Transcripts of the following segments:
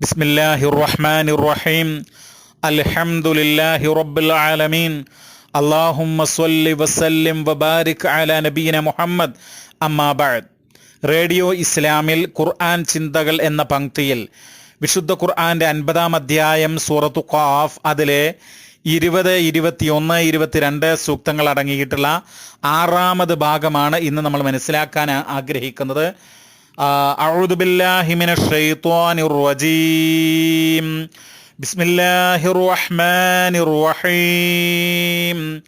ബിസ്മില്ലാഹി റഹ്മാൻ റഹീം അൽഹംദുലില്ലാഹി റബ്ബിൽ ആലമീൻ. അല്ലാഹുമ്മ സ്വല്ലി വസല്ലിം വബാരിക് അല നബീന മുഹമ്മദ്. അമ്മാ ബഅദ്. റേഡിയോ ഇസ്ലാമിൽ ഖുർആൻ ചിന്തകൾ എന്ന പംക്തിയിൽ വിശുദ്ധ ഖുർആന്റെ അൻപതാം അധ്യായം സൂറത്തു ഖാഫ് അതിലെ ഇരുപത് ഇരുപത്തിയൊന്ന് ഇരുപത്തിരണ്ട് സൂക്തങ്ങൾ അടങ്ങിയിട്ടുള്ള ആറാമത് ഭാഗമാണ് ഇന്ന് നമ്മൾ മനസ്സിലാക്കാൻ ആഗ്രഹിക്കുന്നത്. أعوذ بالله من الشيطان الرجيم. بسم الله الرحمن الرحيم.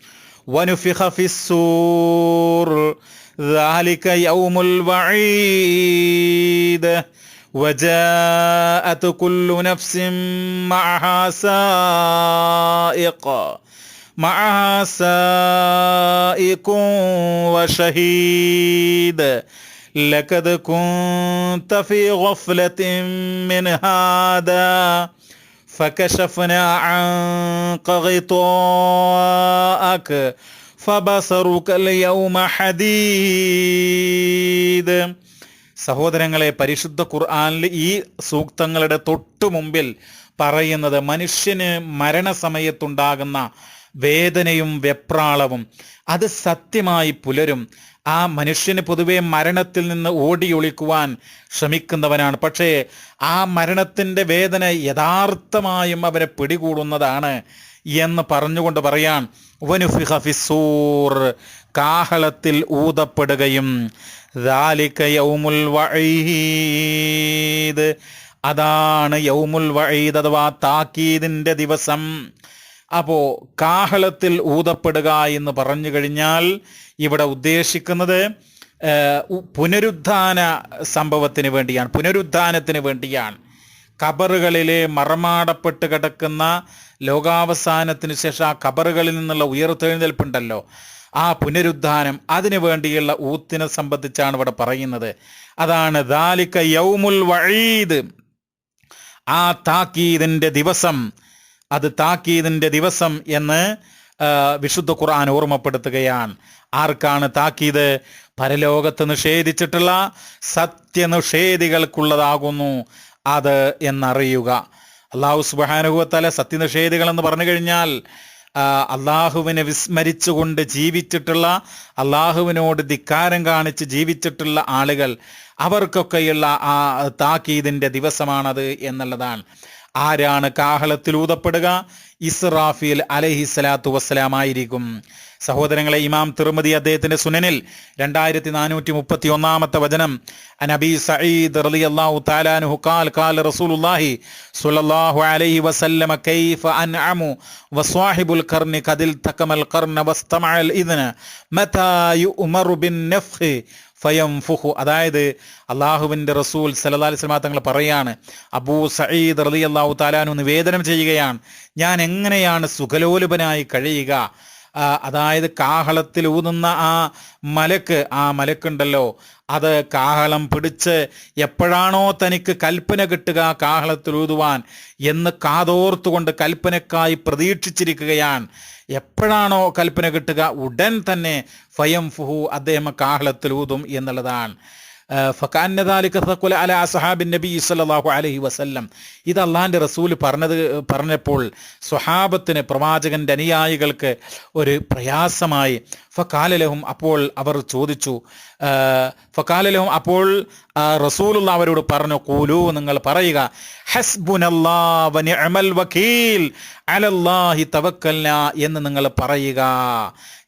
ونفخ في السور ذلك يوم الوعيد. وجاءت كل نفس معها سائق. معها سائق وشهيد. لقد كنت في غفلة من هذا فكشفنا عنك غطاءك فبصرك اليوم حديد സഹോദരങ്ങളെ പരിശുദ്ധ ഖുർആനിൽ ഈ സൂക്തങ്ങളുടെ തൊട്ടു മുമ്പിൽ പറയുന്നത് മനുഷ്യന് മരണസമയത്തുണ്ടാകുന്ന വേദനയും വെപ്രാളവും അത് സത്യമായി പുലരും. ആ മനുഷ്യന് പൊതുവെ മരണത്തിൽ നിന്ന് ഓടിയൊളിക്കുവാൻ ശ്രമിക്കുന്നവനാണ്. പക്ഷേ ആ മരണത്തിന്റെ വേദന യഥാർത്ഥമായും അവരെ പിടികൂടുന്നതാണ് എന്ന് പറഞ്ഞുകൊണ്ട് പറയാൻ വനുഫിഹഫിസൂർ കാഹളത്തിൽ ഊതപ്പെടുകയും യൗമുൽ അതാണ് യൗമുൽ വഴീദ് അഥവാ താക്കീദിന്റെ ദിവസം. അപ്പോൾ കാഹളത്തിൽ ഊതപ്പെടുക എന്ന് പറഞ്ഞു കഴിഞ്ഞാൽ ഇവിടെ ഉദ്ദേശിക്കുന്നത് പുനരുദ്ധാന സംഭവത്തിന് വേണ്ടിയാണ്. പുനരുദ്ധാനത്തിന് വേണ്ടിയാണ്. കബറുകളിലെ മറമാടപ്പെട്ട് കിടക്കുന്ന ലോകാവസാനത്തിന് ശേഷം ആ കബറുകളിൽ നിന്നുള്ള ഉയർത്തെഴുന്നേൽപ്പുണ്ടല്ലോ. ആ പുനരുദ്ധാനം അതിനു വേണ്ടിയുള്ള ഊത്തിനെ സംബന്ധിച്ചാണ് ഇവിടെ പറയുന്നത്. അതാണ് ദാലിക്ക യൗമുൽ വഴീദ് ആ താക്കീതിന്റെ ദിവസം അത് താക്കീതിന്റെ ദിവസം എന്ന് വിശുദ്ധ ഖുർആൻ ഓർമ്മപ്പെടുത്തുകയാണ്. ആർക്കാണ് താക്കീത്? പരലോകത്ത് നിഷേധിച്ചിട്ടുള്ള സത്യനിഷേധികൾക്കുള്ളതാകുന്നു അത് എന്നറിയുക. അള്ളാഹു സുബാനുഭവത്തല സത്യനിഷേധികൾ എന്ന് പറഞ്ഞു കഴിഞ്ഞാൽ അള്ളാഹുവിനെ വിസ്മരിച്ചുകൊണ്ട് ജീവിച്ചിട്ടുള്ള അള്ളാഹുവിനോട് ധിക്കാരം കാണിച്ച് ജീവിച്ചിട്ടുള്ള ആളുകൾ അവർക്കൊക്കെയുള്ള ആ താക്കീതിന്റെ ദിവസമാണത് എന്നുള്ളതാണ്. ആരാണ് കാഹളത്തിൽ ഊതപ്പെടുക? ഇസ്രാഫീൽ വസ്സലാം ആയിരിക്കും. സഹോദരങ്ങളെ ഇമാം തിരുമതി അദ്ദേഹത്തിന്റെ സുനനിൽ രണ്ടായിരത്തി നാനൂറ്റി മുപ്പത്തി ഒന്നാമത്തെ വചനം അനബി സഈദ് റളിയല്ലാഹു തആലാനഹു കാൽ കാൽ റസൂലുള്ളാഹി സ്വല്ലല്ലാഹു അലൈഹി വസല്ലമ കൈഫ അൻഅമു വസ്വാഹിബുൽ ഖർനി കദിൽ തകമൽ ഖർന വസ്തമഅൽ ഇദ്ന മതാ യുഅമറു ബിൻ നഫ്ഖി ഫയംഫുഹു. അതായത് അള്ളാഹുവിന്റെ റസൂൽ സല്ലല്ലാഹു അലൈഹി വസല്ലം തങ്ങൾ പറയാണ് അബൂ സഈദ് അള്ളാഹു താലാനു നിവേദനം ചെയ്യുകയാണ്. ഞാൻ എങ്ങനെയാണ് സുഖലോലുപനായി കഴിയുക? അതായത് കാഹളത്തിൽ ഊതുന്ന ആ മലക്ക് ആ മലക്കുണ്ടല്ലോ അത് കാഹളം പിടിച്ച് എപ്പോഴാണോ തനിക്ക് കൽപ്പന കിട്ടുക കാഹളത്തിൽ ഊതുവാൻ എന്ന് കാതോർത്തുകൊണ്ട് കൽപ്പനക്കായി പ്രതീക്ഷിച്ചിരിക്കുകയാണ്. എപ്പോഴാണോ കൽപ്പന കിട്ടുക ഉടൻ തന്നെ ഫയം ഫുഹു അദ്ദേഹം കാഹളത്തിൽ ഊതും എന്നുള്ളതാണ്. അല അസഹാബിൻ നബി സല്ലാഹു അലഹി വസല്ലം. ഇത് അള്ളാഹിന്റെ റസൂൽ പറഞ്ഞത് പറഞ്ഞപ്പോൾ സ്വഹാബത്തിന് പ്രവാചകന്റെ അനുയായികൾക്ക് ഒരു പ്രയാസമായി. ഫക്കാലലഹും അപ്പോൾ അവർ ചോദിച്ചു ഫക്കാലലഹും അപ്പോൾ റസൂലുള്ള അവരോട് പറഞ്ഞു കൂലു നിങ്ങൾ പറയുക വക്കീൽ അലല്ലാഹി എന്ന് നിങ്ങൾ പറയുക.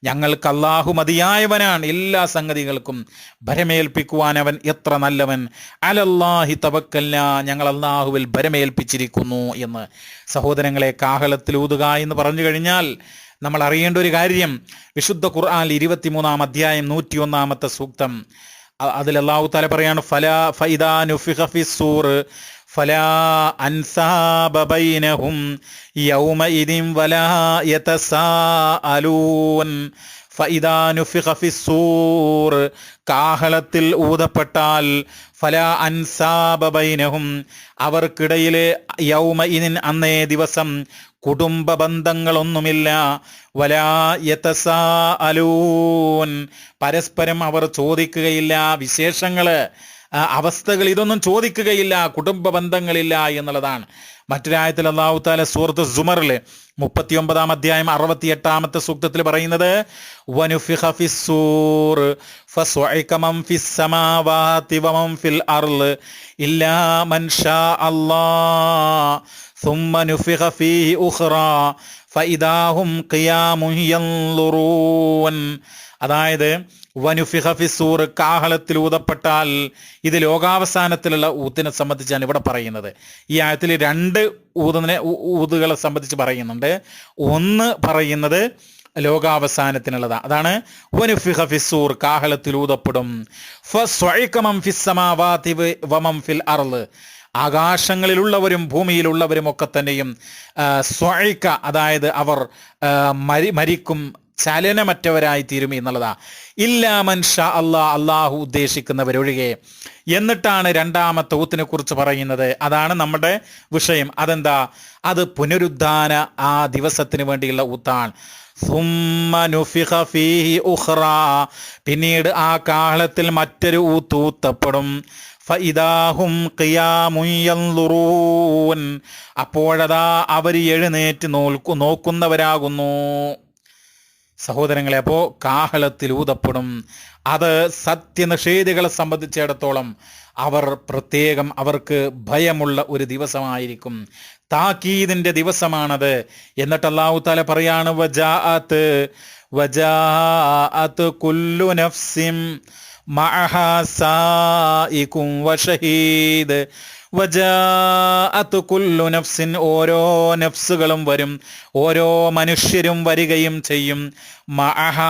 ഞങ്ങൾക്ക് അള്ളാഹു മതിയായവനാണ് എല്ലാ സംഗതികൾക്കും ഭരമേൽപ്പിക്കുവാൻ അവൻ എത്ര നല്ലവൻ. അലല്ലാഹി തവക്കല്ല ഞങ്ങൾ അള്ളാഹുവിൽ ഭരമേൽപ്പിച്ചിരിക്കുന്നു എന്ന്. സഹോദരങ്ങളെ കാഹളത്തിൽ എന്ന് പറഞ്ഞു കഴിഞ്ഞാൽ നമ്മൾ അറിയേണ്ട ഒരു കാര്യം. വിശുദ്ധ ഖുർആൻ ഇരുപത്തിമൂന്നാം അധ്യായം നൂറ്റി ഒന്നാമത്തെ സൂക്തം അതിൽ അള്ളാഹു താല പറയാണ് ഫല ഫൈദാ നുഫിഖ കാഹളത്തിൽ ഊതപ്പെട്ടാൽ ഫല അൻസാബ ബൈനഹും അവർക്കിടയിലെ യൗമ ഇനിൻ അന്നേ ദിവസം കുടുംബ ബന്ധങ്ങളൊന്നുമില്ല വലായത്തസാ അലൂൻ. പരസ്പരം അവർ ചോദിക്കുകയില്ല വിശേഷങ്ങൾ. അവസ്ഥകൾ ഇതൊന്നും ചോദിക്കുകയില്ല കുടുംബ ബന്ധങ്ങളില്ല എന്നുള്ളതാണ്. മറ്റൊരായത്തിൽ അള്ളാഹു താല സുമറിൽ സുമറിൽ മുപ്പത്തിയൊമ്പതാം അധ്യായം അറുപത്തി എട്ടാമത്തെ സൂക്തത്തിൽ പറയുന്നത് അതായത് വനുഫിഖ ഫിസൂർ കാഹളത്തിൽ ഊതപ്പെട്ടാൽ ഇത് ലോകാവസാനത്തിലുള്ള ഊത്തിനെ സംബന്ധിച്ചാണ് ഇവിടെ പറയുന്നത്. ഈ ആയത്തിൽ രണ്ട് ഊതിനെ ഊതുകളെ സംബന്ധിച്ച് പറയുന്നുണ്ട്. ഒന്ന് പറയുന്നത് ലോകാവസാനത്തിനുള്ളതാണ് അതാണ് ഫിസൂർ കാഹളത്തിൽ ഊതപ്പെടും. ഫിൽ അർൾ. ആകാശങ്ങളിലുള്ളവരും ഭൂമിയിലുള്ളവരും ഒക്കെ തന്നെയും സ്വഴിക്ക അതായത് അവർ മരി മരിക്കും ചലനമറ്റവരായി തീരും എന്നുള്ളതാ ഇല്ലാമൻ ഷാ അള്ളാ അള്ളാഹു ഉദ്ദേശിക്കുന്നവരൊഴികെ. എന്നിട്ടാണ് രണ്ടാമത്തെ ഊത്തിനെ കുറിച്ച് പറയുന്നത്. അതാണ് നമ്മുടെ വിഷയം. അതെന്താ? അത് പുനരുദ്ധാന ആ ദിവസത്തിന് വേണ്ടിയുള്ള ഊത്താണ്. പിന്നീട് ആ കാഹളത്തിൽ മറ്റൊരു ഊത്തൂത്തപ്പെടും അപ്പോഴതാ അവർ എഴുന്നേറ്റ് നോൽക്കു നോക്കുന്നവരാകുന്നു. സഹോദരങ്ങളെ അപ്പോൾ കാഹളത്തിൽ ഊതപ്പെടും. അത് സത്യനിഷേധികളെ സംബന്ധിച്ചിടത്തോളം അവർ പ്രത്യേകം അവർക്ക് ഭയമുള്ള ഒരു ദിവസമായിരിക്കും. താക്കീതിന്റെ ദിവസമാണത്. എന്നിട്ട് അള്ളാഹു താല പറയാണ് വജാഅത്ത് വജാഅത്ത് കുല്ലു നഫ്സിം മഅഹാ വഷഹീദ് നഫ്സിൻ ഓരോ നഫ്സുകളും വരും ഓരോ മനുഷ്യരും വരികയും ചെയ്യും. മഅഹ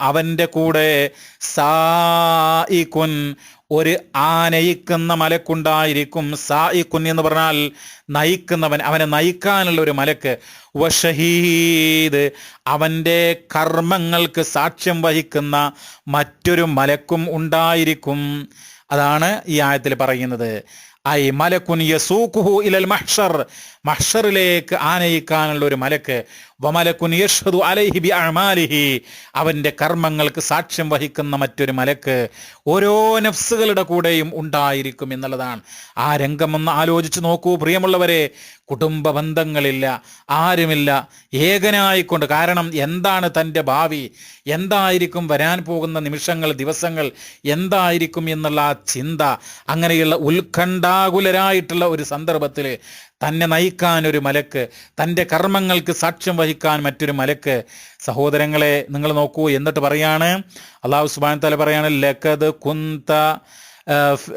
അവന്റെ കൂടെ സായിക്കുൻ ഒരു ആനയിക്കുന്ന മലക്കുണ്ടായിരിക്കും. സായിക്കുൻ എന്ന് പറഞ്ഞാൽ നയിക്കുന്നവൻ അവനെ നയിക്കാനുള്ള ഒരു മലക്ക്. വഷഹീദ് അവന്റെ കർമ്മങ്ങൾക്ക് സാക്ഷ്യം വഹിക്കുന്ന മറ്റൊരു മലക്കും ഉണ്ടായിരിക്കും. അതാണ് ഈ ആയത്തിൽ പറയുന്നത്. أي ملك يسوقه إلى المحشر. മഹ്ഷറിലേക്ക് ആനയിക്കാനുള്ള ഒരു മലക്ക്. വമലക്കുൻ യഷ്ഹദു അലൈഹി ബി അമാലിഹി അവന്റെ കർമ്മങ്ങൾക്ക് സാക്ഷ്യം വഹിക്കുന്ന മറ്റൊരു മലക്ക് ഓരോ നഫ്സുകളുടെ കൂടെയും ഉണ്ടായിരിക്കും എന്നുള്ളതാണ്. ആ രംഗം ഒന്ന് ആലോചിച്ച് നോക്കൂ പ്രിയമുള്ളവരെ. കുടുംബ ബന്ധങ്ങളില്ല ആരുമില്ല. ഏകനായിക്കൊണ്ട് കാരണം എന്താണ് തന്റെ ഭാവി? എന്തായിരിക്കും വരാൻ പോകുന്ന നിമിഷങ്ങൾ ദിവസങ്ങൾ? എന്തായിരിക്കും എന്നുള്ള ആ ചിന്ത അങ്ങനെയുള്ള ഉത്കണ്ഠാകുലരായിട്ടുള്ള ഒരു സന്ദർഭത്തിൽ തന്നെ നയിക്കാൻ ഒരു മലക്ക് തന്റെ കർമ്മങ്ങൾക്ക് സാക്ഷ്യം വഹിക്കാൻ മറ്റൊരു മലക്ക്. സഹോദരങ്ങളെ നിങ്ങൾ നോക്കൂ എന്നിട്ട് പറയാണ് അള്ളാഹു സുബാൻ തല പറയാണ് ലക്കത് കുന്ത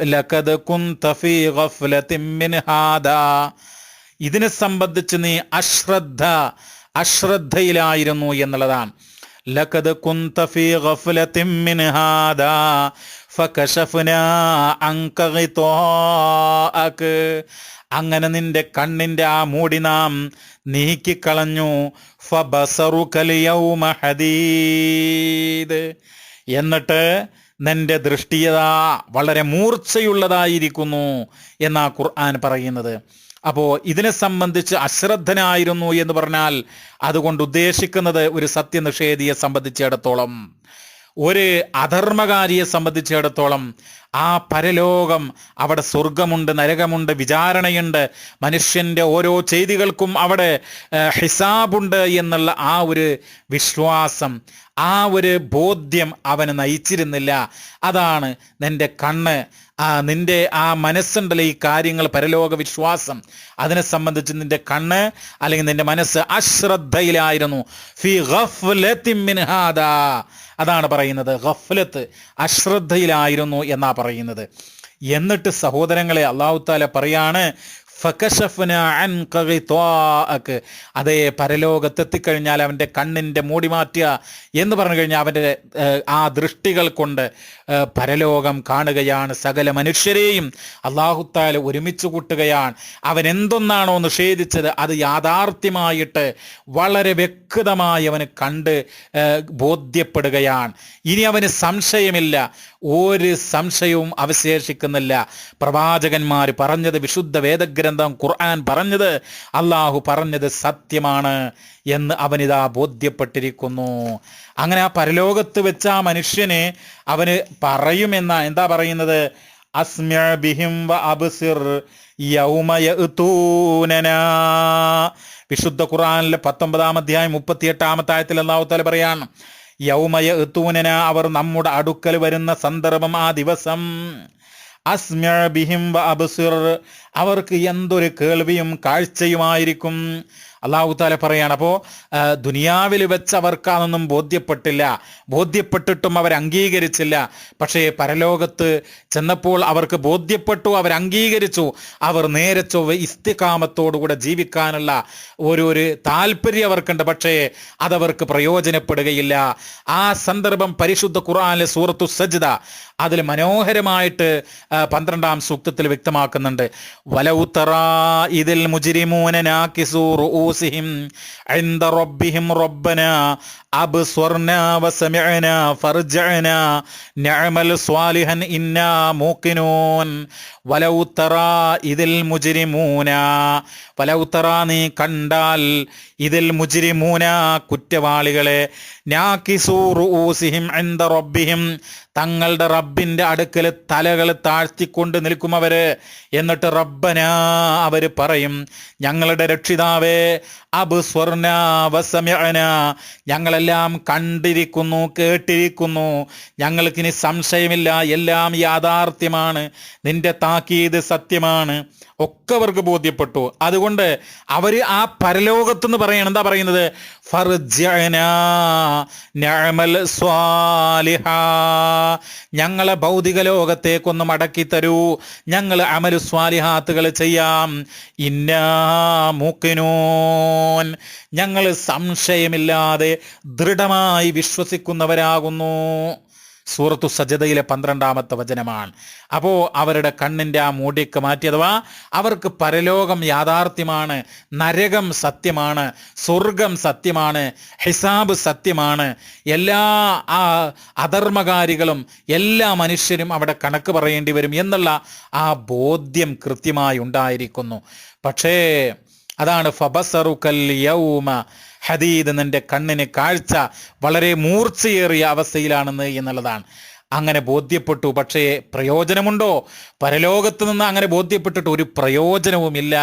ലക്കത് കുന്ത ഇതിനെ സംബന്ധിച്ച് നീ അശ്രദ്ധ അശ്രദ്ധയിലായിരുന്നു എന്നുള്ളതാണ്. ലക്കത് കുന്ത ഫീ ഗഫ്ലത്തിൻ മിൻ ഹാദാ ഫകശഫ്നാ അങ്ങനെ നിന്റെ കണ്ണിന്റെ ആ മൂടി നാം നീക്കിക്കളഞ്ഞു. ഹദീദ്. എന്നിട്ട് നിന്റെ ദൃഷ്ടിയത വളരെ മൂർച്ചയുള്ളതായിരിക്കുന്നു എന്നാ ഖുർആൻ പറയുന്നത്. അപ്പോൾ ഇതിനെ സംബന്ധിച്ച് അശ്രദ്ധനായിരുന്നു എന്ന് പറഞ്ഞാൽ അതുകൊണ്ട് ഉദ്ദേശിക്കുന്നത് ഒരു സത്യനിഷേധിയെ സംബന്ധിച്ചിടത്തോളം ഒരു അധർമ്മകാരിയെ സംബന്ധിച്ചിടത്തോളം ആ പരലോകം അവിടെ സ്വർഗമുണ്ട് നരകമുണ്ട് വിചാരണയുണ്ട്. മനുഷ്യന്റെ ഓരോ ചെയ്തികൾക്കും അവിടെ ഹിസാബുണ്ട് എന്നുള്ള ആ ഒരു വിശ്വാസം ആ ഒരു ബോധ്യം അവന് നയിച്ചിരുന്നില്ല. അതാണ് നിന്റെ കണ്ണ് ആ നിന്റെ ആ മനസ്സുണ്ടല്ലോ ഈ കാര്യങ്ങൾ പരലോക വിശ്വാസം. അതിനെ സംബന്ധിച്ച് നിന്റെ കണ്ണ് അല്ലെങ്കിൽ നിന്റെ മനസ്സ് അശ്രദ്ധയിലായിരുന്നു. ഫി ഗഫ്ലത്തിൻ അതാണ് പറയുന്നത് ഗഫ്ലത്ത് അശ്രദ്ധയിലായിരുന്നു എന്നാ പറയുന്നത് എന്നിട്ട് സഹോദരങ്ങളെ അള്ളാഹു താല പറയാണ്. അതേ പരലോകത്തെത്തിക്കഴിഞ്ഞാൽ അവന്റെ കണ്ണിന്റെ മൂടി മാറ്റുക എന്ന് പറഞ്ഞു കഴിഞ്ഞാൽ അവന്റെ ആ ദൃഷ്ടികൾ കൊണ്ട് പരലോകം കാണുകയാണ് സകല മനുഷ്യരെയും. അള്ളാഹുത്താൽ ഒരുമിച്ച് കൂട്ടുകയാണ്. അവൻ എന്തൊന്നാണോ നിഷേധിച്ചത് അത് യാഥാർത്ഥ്യമായിട്ട് വളരെ വ്യക്തമായി അവന് കണ്ട് ബോധ്യപ്പെടുകയാണ്. ഇനി അവന് സംശയമില്ല. ഒരു സംശയവും അവശേഷിക്കുന്നില്ല. പ്രവാചകന്മാർ പറഞ്ഞത് വിശുദ്ധ വേദഗ്രന്ഥം ഖുർആൻ പറഞ്ഞത് അള്ളാഹു പറഞ്ഞത് സത്യമാണ് എന്ന് അവനിതാ ബോധ്യപ്പെട്ടിരിക്കുന്നു. അങ്ങനെ ആ പരലോകത്ത് വെച്ച ആ മനുഷ്യന് അവന് പറയുമെന്ന എന്താ പറയുന്നത്? ബിഹിം വ അബ്സിർ വിശുദ്ധ ഖുർആനിലെ പത്തൊമ്പതാം അധ്യായം മുപ്പത്തിയെട്ടാമത്തെ ആയത്തിൽ അള്ളാഹു താല പറയാണ് യൗമയ അവർ നമ്മുടെ അടുക്കൽ വരുന്ന സന്ദർഭം ആ ദിവസം അസ്മ്യ ബിഹിം വ അവർക്ക് എന്തൊരു കേൾവിയും കാഴ്ചയുമായിരിക്കും. അള്ളാഹു താല പറയാണ് അപ്പോൾ ദുനിയാവിൽ വെച്ച് അവർക്ക് അതൊന്നും ബോധ്യപ്പെട്ടില്ല. ബോധ്യപ്പെട്ടിട്ടും അവർ അംഗീകരിച്ചില്ല. പക്ഷേ പരലോകത്ത് ചെന്നപ്പോൾ അവർക്ക് ബോധ്യപ്പെട്ടു അവർ അംഗീകരിച്ചു. അവർ നേരെ ചൊവ്വ ഇസ്തികാമത്തോടുകൂടെ ജീവിക്കാനുള്ള ഒരു ഒരു താല്പര്യം അവർക്കുണ്ട്. പക്ഷേ അതവർക്ക് പ്രയോജനപ്പെടുകയില്ല. ആ സന്ദർഭം പരിശുദ്ധ ഖുർആനിലെ സൂറത്തു സജ്ദ. അതിൽ മനോഹരമായിട്ട് പന്ത്രണ്ടാം സൂക്തത്തിൽ വ്യക്തമാക്കുന്നുണ്ട്. വലൗത്തറ ഇതിൽ മുജിരിമൂനും റബ്ബന അബ്സ്വർന വസമിഅന ഫർജഅന നഅമൽ സ്വാലിഹൻ ഇന്നാ മൂക്കിനൂൻ. വലൗത്തറ ഇതിൽ മുജിരിമൂന വലൗത്തറ നീ കണ്ടാൽ ഇതിൽ മുജിരിമൂന കുറ്റവാളികളെ നാക്കിസൂറുസിഹിം എന്ത റബ്ബിഹിം തങ്ങളുടെ റബ്ബിന്റെ അടുക്കൽ തലകൾ താഴ്ത്തിക്കൊണ്ട് നിൽക്കും അവർ എന്നിട്ട് റബ്ബന അവർ പറയും ഞങ്ങളുടെ രക്ഷിതാവേ അബ് സ്വർണ വസമ്യന ഞങ്ങളെല്ലാം കണ്ടിരിക്കുന്നു കേട്ടിരിക്കുന്നു. ഞങ്ങൾക്കിനി സംശയമില്ല എല്ലാം യാഥാർത്ഥ്യമാണ്. നിന്റെ താക്കീത് സത്യമാണ്. ഒക്കെ അവർക്ക് ബോധ്യപ്പെട്ടു. അതുകൊണ്ട് അവർ ആ പരലോകത്തെന്ന് പറയണം. എന്താ പറയുന്നത്? ഞങ്ങളെ ഭൗതിക ലോകത്തേക്കൊന്ന് മടക്കി തരൂ ഞങ്ങൾ അമലു സ്വാലിഹാത്തുകൾ ചെയ്യാം. ഇന്നാ മൂക്കിനോൻ. ഞങ്ങൾ സംശയമില്ലാതെ ദൃഢമായി വിശ്വസിക്കുന്നവരാകുന്നു. സൂറത്തു സജതയിലെ പന്ത്രണ്ടാമത്തെ വചനമാണ്. അപ്പോൾ അവരുടെ കണ്ണിന്റെ ആ മൂടിയൊക്കെ മാറ്റി അഥവാ അവർക്ക് പരലോകം യാഥാർത്ഥ്യമാണ് നരകം സത്യമാണ് സ്വർഗം സത്യമാണ് ഹിസാബ് സത്യമാണ് എല്ലാ ആ അധർമ്മകാരികളും എല്ലാ മനുഷ്യരും അവിടെ കണക്ക് പറയേണ്ടി വരും എന്നുള്ള ആ ബോധ്യം കൃത്യമായി ഉണ്ടായിരിക്കുന്നു. പക്ഷേ അതാണ് ഫബസറുക്കൽ യൗമ ഹദീദ് നിന്റെ കണ്ണിന് കാഴ്ച വളരെ മൂർച്ചയേറിയ അവസ്ഥയിലാണെന്ന് എന്നുള്ളതാണ്. അങ്ങനെ ബോധ്യപ്പെട്ടു. പക്ഷേ പ്രയോജനമുണ്ടോ? പരലോകത്ത് നിന്ന് അങ്ങനെ ബോധ്യപ്പെട്ടിട്ട് ഒരു പ്രയോജനവുമില്ല.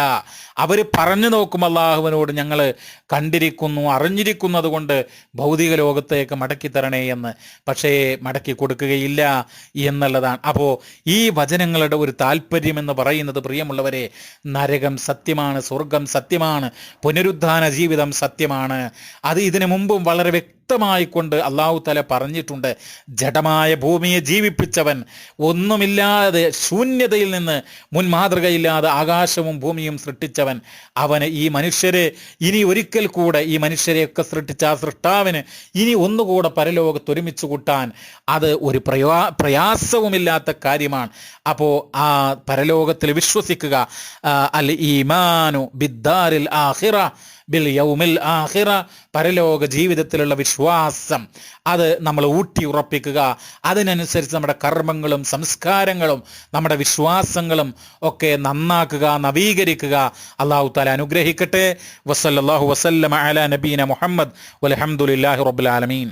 അവർ പറഞ്ഞു നോക്കും അള്ളാഹുവിനോട് ഞങ്ങൾ കണ്ടിരിക്കുന്നു അറിഞ്ഞിരിക്കുന്നത് കൊണ്ട് ഭൗതിക ലോകത്തേക്ക് മടക്കി തരണേ എന്ന്. പക്ഷേ മടക്കി കൊടുക്കുകയില്ല എന്നുള്ളതാണ്. അപ്പോൾ ഈ വചനങ്ങളുടെ ഒരു താല്പര്യം എന്ന് പറയുന്നത് പ്രിയമുള്ളവരെ നരകം സത്യമാണ് സ്വർഗം സത്യമാണ് പുനരുദ്ധാന ജീവിതം സത്യമാണ്. അത് ഇതിനു മുമ്പും വളരെ വ്യക്തമായി കൊണ്ട് അള്ളാഹു തല പറഞ്ഞിട്ടുണ്ട്. ജഡമായ ഭൂമിയെ ജീവിപ്പിച്ചവൻ ഒന്നുമില്ലാതെ ശൂന്യതയിൽ നിന്ന് മുൻ മാതൃകയില്ലാതെ ആകാശവും ഭൂമിയും സൃഷ്ടിച്ചവൻ അവന് ഈ മനുഷ്യരെ ഇനി ഒരിക്കൽ കൂടെ ഈ മനുഷ്യരെയൊക്കെ സൃഷ്ടിച്ച ആ സൃഷ്ടാവിന് ഇനി ഒന്നുകൂടെ പരലോകത്ത് ഒരുമിച്ച് കൂട്ടാൻ അത് ഒരു പ്രയാ പ്രയാസവുമില്ലാത്ത കാര്യമാണ്. അപ്പോൾ ആ പരലോകത്തിൽ വിശ്വസിക്കുക അൽ ഈമാനു ബിദ്ദാരിൽ ആഹിറ ബിൽ യൗമിൽ ആഹിറ പരലോക ജീവിതത്തിലുള്ള വിശ്വാസം. അത് നമ്മൾ ഊട്ടി ഉറപ്പിക്കുക. അതിനനുസരിച്ച് നമ്മുടെ കർമ്മങ്ങളും സംസ്കാരങ്ങളും നമ്മുടെ വിശ്വാസങ്ങളും ഒക്കെ നന്നാക്കുക നവീകരിക്കുക. അള്ളാഹു താല അനുഗ്രഹിക്കട്ടെ. വസല്ലാഹു വസല്ലമ അല നബീന മുഹമ്മദ്. വലഹമുല്ലാഹി റബുലാലമീൻ